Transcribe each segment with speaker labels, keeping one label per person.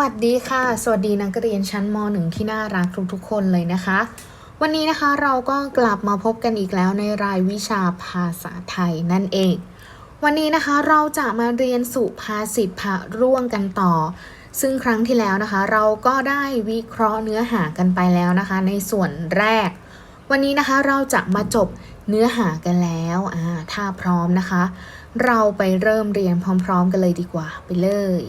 Speaker 1: วัสดีค่ะ สวัสดีนักเรียนชั้นม .1 ที่น่ารักทุกๆคนเลยนะคะ วันนี้นะคะเราก็กลับมาพบกันอีกแล้วในรายวิชาภาษาไทยนั่นเอง วันนี้นะคะเราจะมาเรียนสุภาษิตพระร่วงกันต่อ ซึ่งครั้งที่แล้วนะคะ เราก็ได้วิเคราะห์เนื้อหากันไปแล้วนะคะ ในส่วนแรก วันนี้นะคะเราจะมาจบเนื้อหากันแล้วอ่าถ้าพร้อมนะคะ เราไปเริ่มเรียนพร้อม ๆ กันเลยดีกว่าไปเลย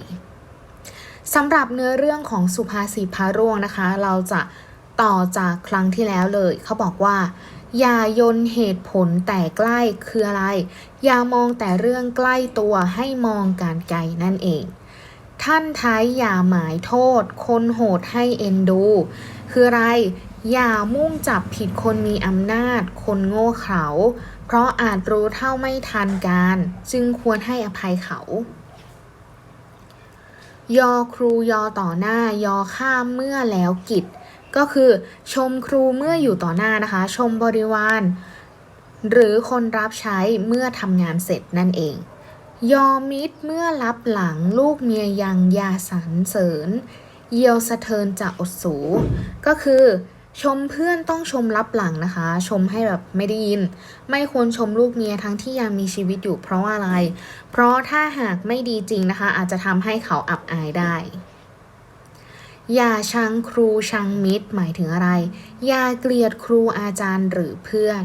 Speaker 1: สำหรับเนื้อเรื่องของสุภาษิตพระร่วงนะคะ เราจะต่อจากครั้งที่แล้วเลย เขาบอกว่า อย่ายนเหตุผลแต่ใกล้คืออะไร อย่ามองแต่เรื่องใกล้ตัวให้มองการไกลนั่นเอง ท่านท้ายอย่าหมายโทษ คนโหดให้เอ็นดู คืออะไร อย่ามุ่งจับผิดคนมีอำนาจ คนโง่เขลาเพราะอาจรู้เท่าไม่ทันการ จึงควรให้อภัยเขา ยอครูยอต่อหน้ายอข้ามเมื่อแล้วกิจ ก็คือ ชมครูเมื่ออยู่ต่อหน้านะคะ ชมบริวาร หรือคนรับใช้เมื่อทำงานเสร็จนั่นเอง ยอมิตรเมื่อรับหลังลูกเมียยังยาสรรเสริญ เยียวสะเทินจะอดสู ก็คือ ชมเพื่อนต้องชมรับหลังนะคะ ชมให้แบบไม่ได้ยิน ไม่ควรชมลูกเมียทั้งที่ยังมีชีวิตอยู่เพราะว่าอะไร เพราะถ้าหากไม่ดีจริงนะคะ อาจจะทำให้เขาอับอายได้ อย่าชังครูชังมิตรหมายถึงอะไร อย่าเกลียดครูอาจารย์หรือเพื่อน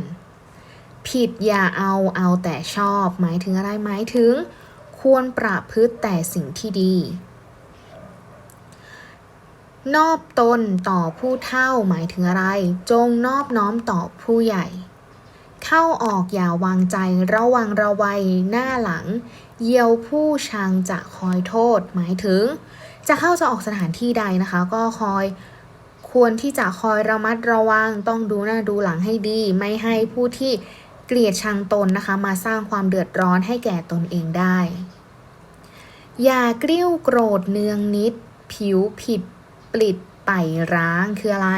Speaker 1: ผิดอย่าเอาเอาแต่ชอบ หมายถึงอะไรหมายถึง ควรประพฤติแต่สิ่งที่ดี นอบตนต่อผู้เท่าหมายถึงอะไร จงนอบน้อมต่อผู้ใหญ่ เข้าออกอย่าวางใจระวังระวัยหน้าหลัง เยียวผู้ชังจะคอยโทษ หมายถึง จะเข้าจะออกสถานที่ใดนะคะ ก็คอยควรที่จะคอยระมัดระวังต้องดูหน้าดูหลังให้ดี ไม่ให้ผู้ที่เกลียดชังตนนะคะ มาสร้างความเดือดร้อนให้แก่ตนเองได้ อย่ากริ้วโกรธเนืองนิด ผิวผิด ปลิดไปร้างคืออะไร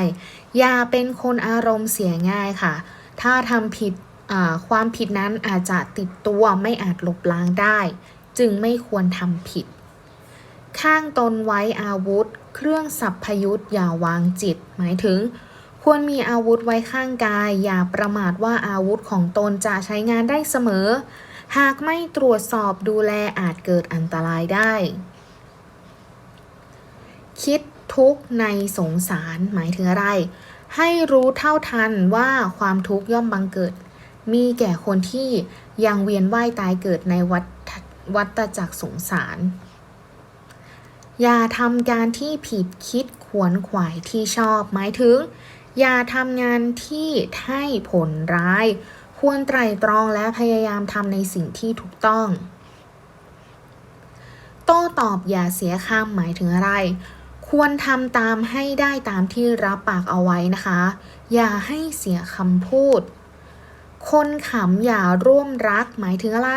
Speaker 1: อย่าเป็นคนอารมณ์เสียง่ายค่ะ ถ้าทำผิดความผิดนั้นอาจจะติดตัวไม่อาจลบล้างได้ จึงไม่ควรทำผิด ข้างตนไว้อาวุธ เครื่องสัพพยุตอย่าวางจิต หมายถึง ควรมีอาวุธไว้ข้างกาย อย่าประมาทว่าอาวุธของตนจะใช้งานได้เสมอ หากไม่ตรวจสอบดูแลอาจเกิดอันตรายได้ ทุกข์ในสงสาร หมายถึงอะไร ให้รู้เท่าทันว่าความทุกข์ย่อมบังเกิด มีแก่คนที่ยังเวียนว่ายตายเกิดในวัฏวัฏจักรสงสาร อย่าทำการที่ผิดคิดขวนขวายที่ชอบ หมายถึง อย่าทำงานที่ให้ผลร้าย ควรไตร่ตรองและพยายามทำในสิ่งที่ถูกต้อง โต้ตอบอย่าเสียคำหมายถึงอะไร ควรทำตามให้ได้ตามที่รับปากเอาไว้นะคะ อย่าให้เสียคำพูด คนขำอย่าร่วมรักหมายถึงอะไร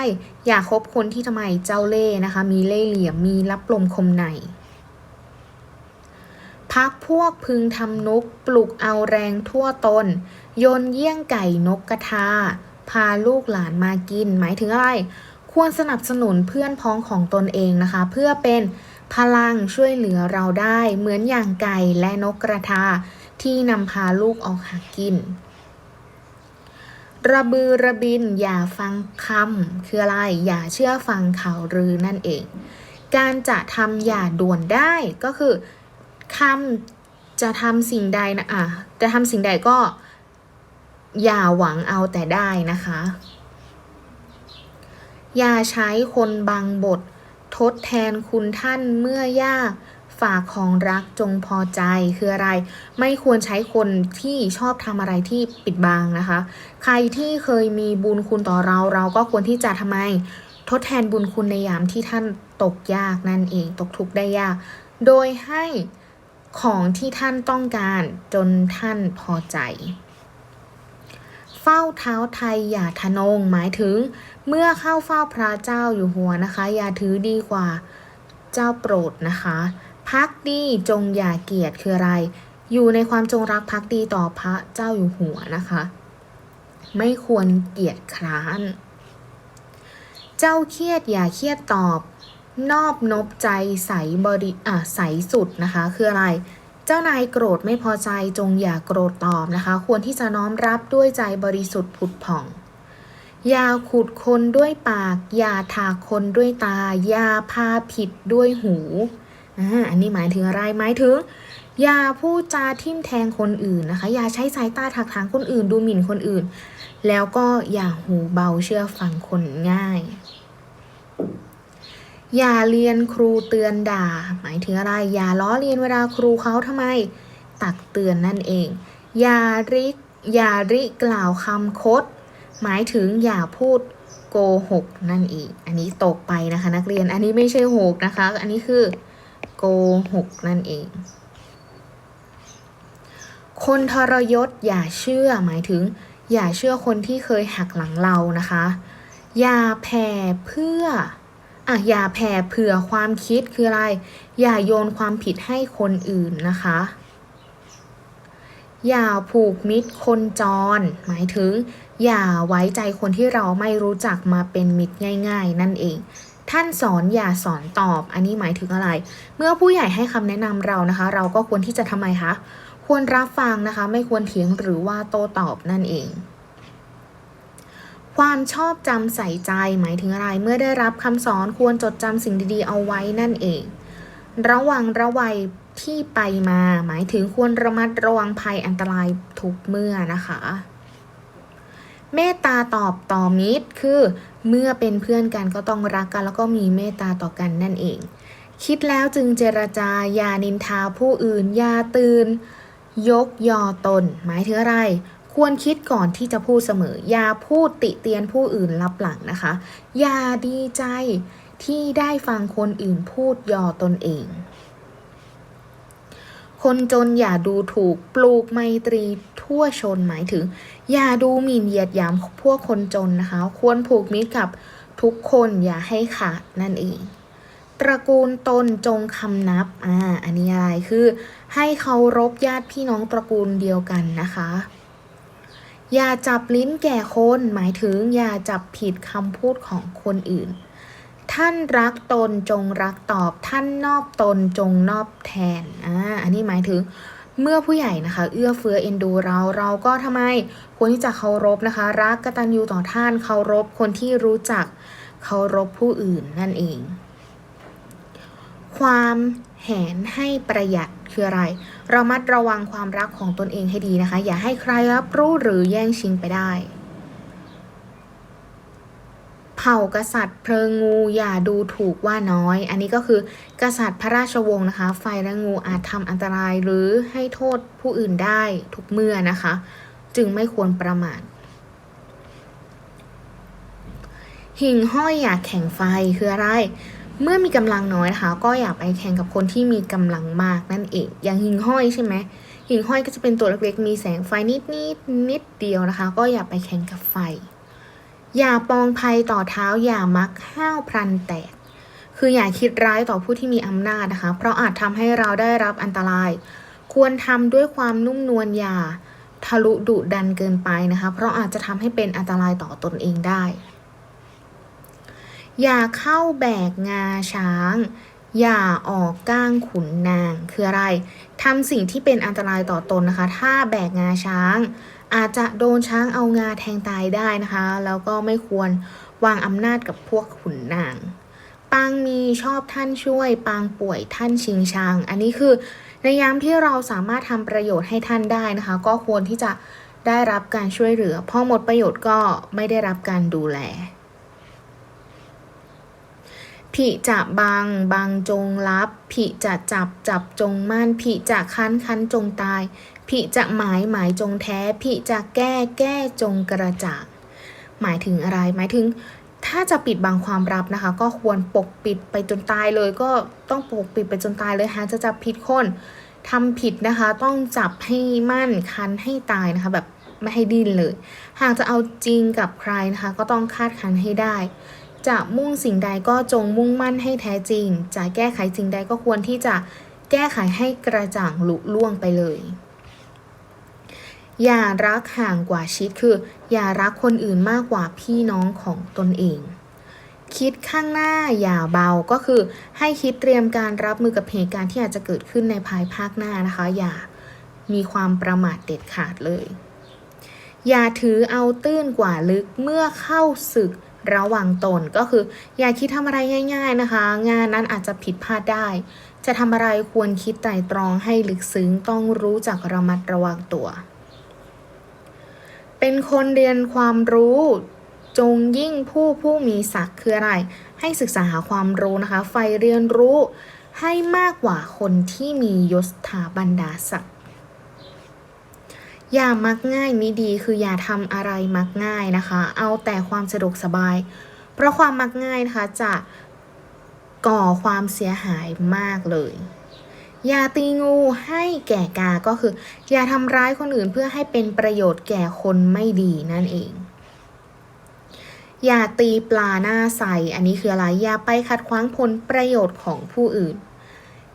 Speaker 1: อย่าคบคนที่ทำไมเจ้าเล่ห์นะคะ มีเล่ห์เหลี่ยมมีรับลมคมในพักพวกพึงทำนุกปลุกเอาแรงทั่วตน โยนเยี่ยงไก่นกกระทา พาลูกหลานมากิน หมายถึงอะไร ควรสนับสนุนเพื่อนพ้องของตนเองนะคะ เพื่อเป็น พลังช่วยเหลือเราได้เหมือนอย่างไก่และนกกระทาที่นำพาลูกออกหากิน ระบือระบินอย่าฟังคำคืออะไร อย่าเชื่อฟังข่าวลือนั่นเอง การจะทำอย่าด่วนได้ก็คือคำจะทำสิ่งใดนะอะจะทำสิ่งใดก็อย่าหวังเอาแต่ได้นะคะ อย่าใช้คนบางบท ทดแทนคุณท่านเมื่อยากฝากของรักจงพอใจคืออะไร ไม่ควรใช้คนที่ชอบทำอะไรที่ปิดบังนะคะ ใครที่เคยมีบุญคุณต่อเราเราก็ควรที่จะทำไม ทดแทนบุญคุณในยามที่ท่านตกยากนั่นเองตกทุกข์ได้ยาก โดยให้ของที่ท่านต้องการจนท่านพอใจ เฝ้าเท้าไทยอย่าทะนง หมายถึง เมื่อเข้าเฝ้าพระเจ้าอยู่หัวนะคะ อย่าถือดีกว่าเจ้าโปรดนะคะ พักดีจงอย่าเกียรติคืออะไร อยู่ในความจงรักภักดีต่อพระเจ้าอยู่หัวนะคะ ไม่ควรเกียรติคร้าน เจ้าเครียดอย่าเครียดตอบ นอบนบใจใสบริอะใสสุดนะคะ คืออะไร จ้านายโกรธไม่พอใจจงอย่าโกรธตอบนะคะ ควรที่จะน้อมรับด้วยใจบริสุทธิ์ผุดผ่อง อย่าขุดคนด้วยปาก อย่าถากคนด้วยตา อย่าพาผิดด้วยหูอันนี้หมายถึงอะไรหมายถึง อย่าพูดจาทิ่มแทงคนอื่นนะคะ อย่าใช้สายตาถักถางคนอื่น ดูหมิ่นคนอื่น แล้วก็อย่าหูเบาเชื่อฟังคนง่าย อย่าเรียนครูเตือนด่า หมายถึงอะไร อย่าล้อเลียนเวลาครูเขาทำไม ตักเตือนนั่นเอง อย่าริกอย่าริกล่าวคำคด หมายถึงอย่าพูดโกหกนั่นเองอันนี้ตกไปนะคะ นักเรียน อันนี้ไม่ใช่โหกนะคะ อันนี้คือโกหกนั่นเอง คนทรยศอย่าเชื่อหมายถึง อย่าเชื่อคนที่เคยหักหลังเรานะคะ อย่าแผ่เพื่อ อะอย่าแผ่เผื่อความคิดคืออะไร อย่าโยนความผิดให้คนอื่นนะคะ อย่าผูกมิตรคนจร หมายถึง อย่าไว้ใจคนที่เราไม่รู้จักมาเป็นมิตรง่าย ๆ นั่นเอง ท่านสอนอย่าสอนตอบ อันนี้หมายถึงอะไร เมื่อผู้ใหญ่ให้คำแนะนำเรานะคะ เราก็ควรที่จะทำไมคะ ควรรับฟังนะคะ ไม่ควรเถียงหรือว่าโต้ตอบนั่นเอง ความชอบจำใส่ใจหมายถึงอะไร เมื่อได้รับคำสอนควรจดจำสิ่งดีๆ เอาไว้นั่นเอง ระวังระวัยที่ไปมา หมายถึงควรระมัดระวังภัยอันตรายทุกเมื่อนะคะ เมตตาตอบต่อมิตรคือ เมื่อเป็นเพื่อนกันก็ต้องรักกัน แล้วก็มีเมตตาต่อกันนั่นเอง คิดแล้วจึงเจรจาอย่านินทาผู้อื่นอย่าตื่น ยกยอตน หมายถึงอะไร ควรคิดก่อนที่จะพูดเสมอ อย่าพูดติเตียนผู้อื่นลับหลังนะคะ อย่าดีใจที่ได้ฟังคนอื่นพูดยอตนเอง คนจนอย่าดูถูกปลูกไมตรีทั่วชนหมายถึง อย่าดูหมิ่นเหยียดหยามพวกคนจนนะคะ ควรผูกมิตรกับทุกคนอย่าให้ขาดนั่นเองตระกูลตนจงคำนับ อ่า อันนี้อะไร คือ ให้เคารพญาติพี่น้องตระกูลเดียวกันนะคะ อย่าจับลิ้นแก่คน หมายถึงอย่าจับผิดคำพูดของคนอื่น ท่านรักตนจงรักตอบ ท่านนอบตนจงนอบแทนอ่าอันนี้หมายถึงเมื่อผู้ใหญ่นะคะ เอื้อเฟื้อเอ็นดูเราเราก็ทำไมควรที่จะเคารพนะคะ รักกตัญญูต่อท่านเคารพคนที่รู้จักเคารพผู้อื่นนั่นเอง ความแหนให้ประหยัด คืออะไร เรามัดระวังความรักของตนเองให้ดีนะคะ อย่าให้ใครรับรู้หรือแย่งชิงไปได้ เผ่ากษัตริย์เพลิงงูอย่าดูถูกว่าน้อย อันนี้ก็คือกษัตริย์พระราชวงศ์นะคะ ไฟและงูอาจทำอันตรายหรือให้โทษผู้อื่นได้ทุกเมื่อนะคะ จึงไม่ควรประมาทหิ่งห้อยอยากแข่งไฟคืออะไร เมื่อมีกำลังน้อยนะคะ ก็อย่าไปแข่งกับคนที่มีกำลังมากนั่นเอง อย่างหิ่งห้อยใช่ไหมหิ่งห้อยก็จะเป็นตัวเล็กๆ มีแสงไฟนิดนิดนิดเดียวนะคะ ก็อย่าไปแข่งกับไฟ อย่าปองภัยต่อเท้า อย่ามักห้าวพลันแตก คืออย่าคิดร้ายต่อผู้ที่มีอำนาจนะคะ เพราะอาจทำให้เราได้รับอันตราย ควรทำด้วยความนุ่มนวลอย่าทะลุดุดันเกินไปนะคะ เพราะอาจจะทำให้เป็นอันตรายต่อตนเองได้ อย่าเข้าแบกงาช้าง อย่าออกก้างขุนนาง คืออะไรทำสิ่งที่เป็นอันตรายต่อตนนะคะ ถ้าแบกงาช้าง อาจจะโดนช้างเอางาแทงตายได้นะคะ แล้วก็ไม่ควรวางอำนาจกับพวกขุนนาง ปางมีชอบท่านช่วย ปางป่วยท่านชิงชัง อันนี้คือในยามที่เราสามารถทำประโยชน์ให้ท่านได้นะคะ ก็ควรที่จะได้รับการช่วยเหลือ พอหมดประโยชน์ก็ไม่ได้รับการดูแล ผิจะบังบังจงรับ ผิจะจับจับจงมั่น ผิจะคั้นคั้นจงตาย ผิจะหมายหมายจงแท้ ผิจะแก้แก้จงกระจ่างหมายถึงอะไร หมายถึง ถ้าจะปิดบังความลับนะคะ ก็ควรปกปิดไปจนตายเลย ก็ต้องปกปิดไปจนตายเลยหากจะจับผิดคนทำผิดนะคะ ต้องจับให้มั่นคันให้ตายนะคะแบบไม่ให้ดิ้นเลย หากจะเอาจริงกับใครนะคะ ก็ต้องคาดคันให้ได้ จะมุ่งสิ่งใดก็จงมุ่งมั่นให้แท้จริง จะแก้ไขสิ่งใดก็ควรที่จะแก้ไขให้กระจ่างลุล่วงไปเลย อย่ารักห่างกว่าชิดคือ อย่ารักคนอื่นมากกว่าพี่น้องของตนเอง คิดข้างหน้าอย่าเบาก็คือ ให้คิดเตรียมการรับมือกับเหตุการณ์ที่อาจจะเกิดขึ้นในภายภาคหน้านะคะ อย่ามีความประมาทเด็ดขาดเลย อย่าถือเอาตื้นกว่าลึกเมื่อเข้าศึก ระวังตนก็คือ อย่าคิดทำอะไรง่าย ๆนะคะ งานนั้นอาจจะผิดพลาดได้ จะทำอะไรควรคิดไตร่ตรองให้ลึกซึ้งต้องรู้จักระมัดระวังตัว เป็นคนเรียนความรู้จงยิ่งผู้ผู้มีศักดิ์คืออะไร ให้ศึกษาหาความรู้นะคะ ไฟเรียนรู้ให้มากกว่าคนที่มียศถาบรรดาศักดิ์ อย่ามักง่ายมิดีคืออย่าทำอะไรมักง่ายนะคะ เอาแต่ความสะดวกสบาย เพราะความมักง่ายนะคะจะก่อความเสียหายมากเลยอย่าตีงูให้แก่กา ก็คือ อย่าทำร้ายคนอื่นเพื่อให้เป็นประโยชน์แก่คนไม่ดีนั่นเอง อย่าตีปลาหน้าใส อันนี้คืออะไร อย่าไปขัดขวางผลประโยชน์ของผู้อื่น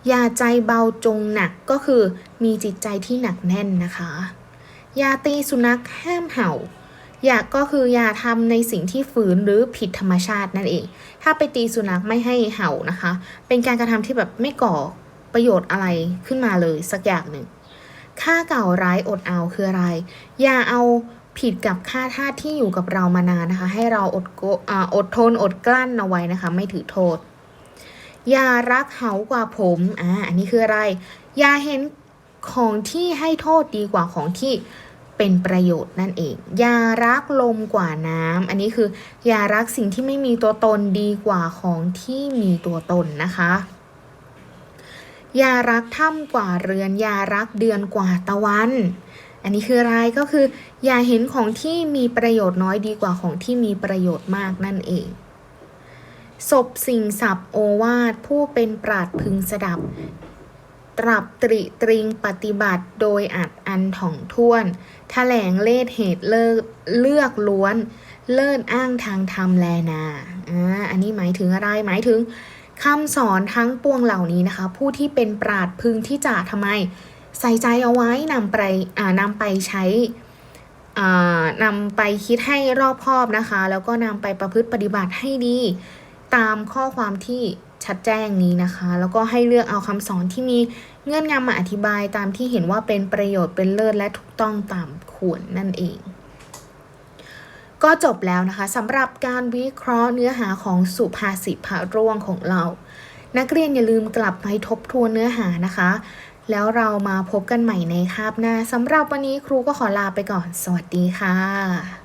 Speaker 1: อย่าใจเบาจงหนักก็คือมีจิตใจที่หนักแน่นนะคะ ยาตีสุนัขห้ามเห่า อย่าก็คืออย่าทำในสิ่งที่ฝืนหรือผิดธรรมชาตินั่นเอง ถ้าไปตีสุนัขไม่ให้เห่านะคะ เป็นการกระทำที่แบบไม่ก่อประโยชน์อะไรขึ้นมาเลยสักอย่างหนึ่ง ค่าเก่าร้ายอดเอาคืออะไร อย่าเอาผิดกับค่าทาสที่อยู่กับเรามานานนะคะ ให้เราอดโกออดทนอดกลั้นเอาไว้นะคะ ไม่ถือโทษ อย่ารักเขากว่าผมอ่าอันนี้คืออะไร อย่าเห็น ของที่ให้โทษดีกว่าของที่เป็นประโยชน์นั่นเองอย่ารักลมกว่าน้ำอันนี้คืออย่ารักสิ่งที่ไม่มีตัวตนดีกว่าของที่มีตัวตนนะคะอย่ารักถ้ำกว่าเรือนอย่ารักเดือนกว่าตะวัน อันนี้คืออะไรก็คือ อย่าเห็นของที่มีประโยชน์น้อยดีกว่าของที่มีประโยชน์มากนั่นเองศพสิ่งศัพท์โอวาทผู้เป็นปราดพึงสดับ ตรับตริตริงปฏิบัติโดยอัดอันถ่องท่วนแถลงเลศเหตุเลิกเลือกล้วน เลิศอ้างทางธรรมแลนาอ่าอันนี้หมายถึงอะไรหมายถึงคำสอนทั้งปวงเหล่านี้นะคะ ผู้ที่เป็นปราดพึงที่จะทำไม ใส่ใจเอาไว้นำไปอ่านำไปใช้นำไปคิดให้รอบคอบนะคะ แล้วก็นำไปประพฤติปฏิบัติให้ดี ตามข้อความที่ ชัดแจ้งนี้นะคะ แล้วก็ให้เลือกเอาคำสอนที่มีเงื่อนงำมาอธิบายตามที่เห็นว่าเป็นประโยชน์เป็นเลิศและถูกต้องตามควรนั่นเอง ก็จบแล้วนะคะสำหรับการวิเคราะห์เนื้อหาของสุภาษิตพระร่วงของเรา นักเรียนอย่าลืมกลับไปทบทวนเนื้อหานะคะ แล้วเรามาพบกันใหม่ในคาบหน้าสำหรับวันนี้ครูก็ขอลาไปก่อน สวัสดีค่ะ